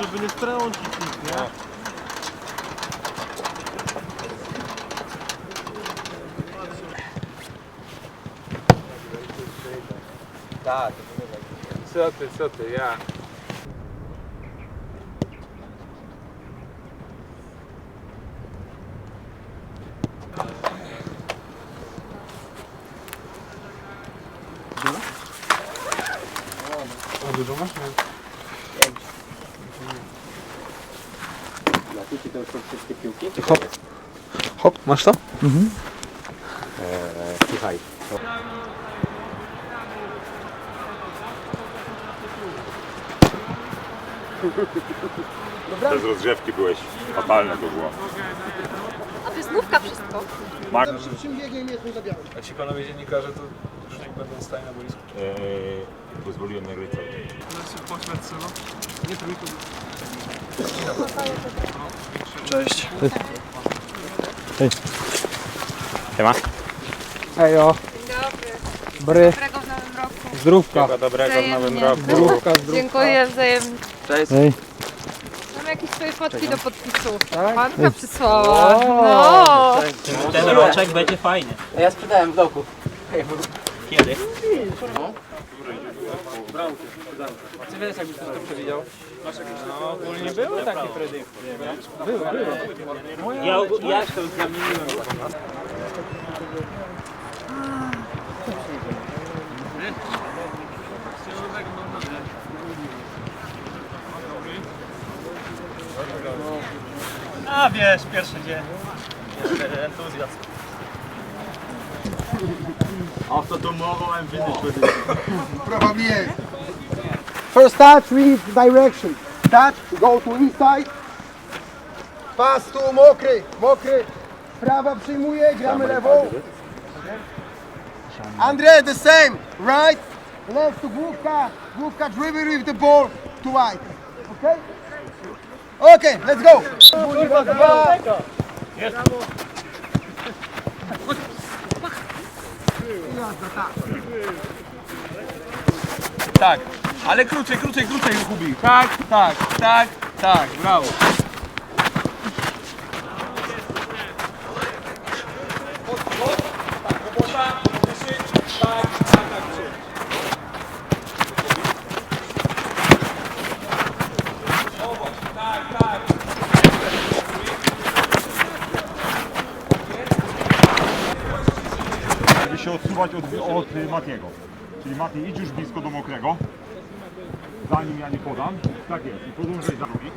Żeby nie strącić nic, nie? Tak. Co ty, co ty, ja. A dużo masz? Hop. Hop, masz to? Słuchaj. Bez rozgrzewki byłeś. Fatalne to było. A to jest główka wszystko. Mark, A ci panowie dziennikarze to już niech będą stali na boisku. e, pozwoliłem nagrać cały. Cześć. Siema. Ejo, Dzień dobry. bry, Dobrego w nowym roku. zdrówka. dobrego w nowym Wzajemnie. roku. Zdrówka, zdrówka. Dziękuję wzajemnie. Cześć. Ej, Mam jakieś twoje fotki do podpisu. Tak? Panka przysłała. No. Ten roczek będzie fajny. Ja sprzedałem w doku. Kiedy? Czy wiesz, jakbyś to przewidział? No ogólnie były takie predykcje. Ja, ja się zamieniłem. A wiesz, pierwszy dzień. Jeszcze entuzjazm. After tomorrow I'm finished with it. First touch, read direction. Touch, go to inside. Pas tu, mokry, mokry. Prawa przyjmuje, gramy lewą. Andre, the same. Right, left to główka. Główka dribble with the ball to right. Okay? Okay, let's go. Dwa, Tak, ale krócej, krócej, krócej Hubi. Tak, tak, tak, tak, brawo. Odsuwać od, od Matiego. Czyli Mati idź już blisko do mokrego. Zanim ja nie podam. Tak jest. I podążaj za drugi.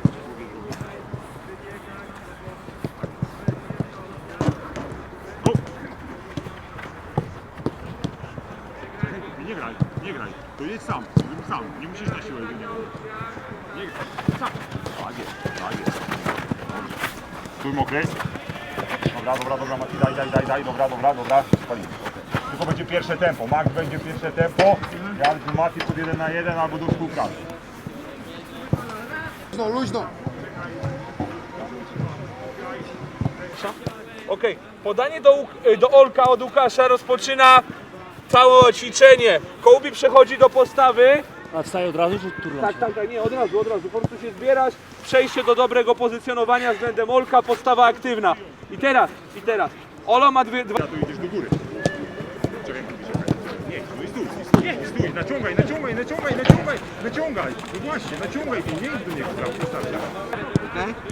Nie graj, nie graj. To jedź sam, sam. Nie musisz na siłę wyjechać. Nie graj. Sam. Tak jest, tak jest. Stój mokry. Dobra, dobra, dobra, Mati, daj, daj, daj, daj, dobra, dobra, dobra, spalimy. Okay. Tylko będzie pierwsze tempo, Max będzie pierwsze tempo, ja Mati pod jeden na jeden albo do współpracy. Luźno, luźno. Okej, podanie do, y, do Olka od Łukasza rozpoczyna całe ćwiczenie. Kołbi przechodzi do postawy. A wstaje od razu, czy turla Tak, tak, tak, nie, od razu, od razu. Po prostu się zbierasz, przejście do dobrego pozycjonowania względem Olka, postawa aktywna. I teraz, i teraz. Olo ma dwie, dwa... Ja tu idziesz do góry. Czekaj, czekaj. Nie, no i stój, stój, naciągaj, naciągaj, naciągaj, naciągaj, naciągaj. No właśnie, naciągaj tu, nie idź do niego, prawo, wystarczy.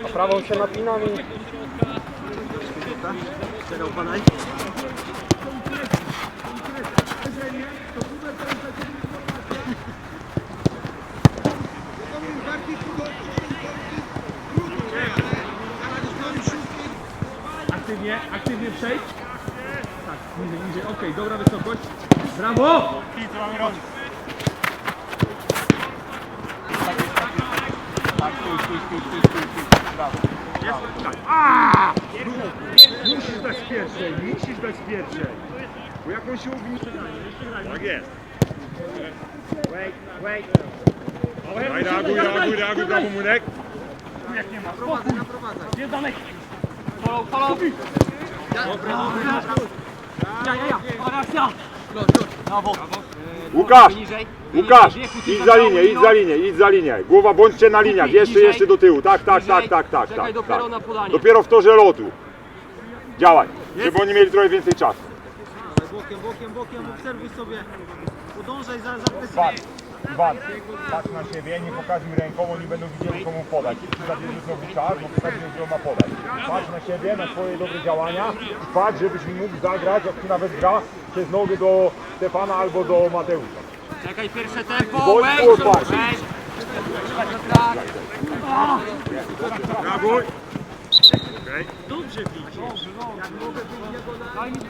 A prawą się napinam i... Aktywnie, aktywnie przejść. Tak, niżej, niżej, okej, dobra wysokość. Brawo! Musisz dać pierwszej, musisz dać pierwszej. Bo jak on się ubi... Tak jest. Daj, reaguj, reaguj, reaguj, brawo Munek. Jak nie ma, Ja, ja, ja, oraz ja. Łukasz! Łukasz! Idź za linię, idź za linię, idź za linię. Głowa bądźcie na liniach, jeszcze, jeszcze do tyłu. Tak, tak, tak, tak, tak, tak. dopiero tak. Dopiero w torze lotu. Działaj, żeby oni mieli trochę więcej czasu. Bokiem, bokiem, bokiem, obserwuj sobie. Podążaj za, za. Iwan, patrz na siebie, nie pokazuj ręką, oni będą widzieli komu podać. Zabierzesz znowu czas, bo pokażesz, że on ma podać. Patrz na siebie, na swoje dobre działania i patrz, żebyś mógł zagrać, jak ci nawet gra, przez nogę do Stefana albo do Mateusza. Czekaj, pierwsze tempo, Bądź wejdź, wejdź. Tak, Brawo! Dobrze widzisz. Jak mogę diagonalnie,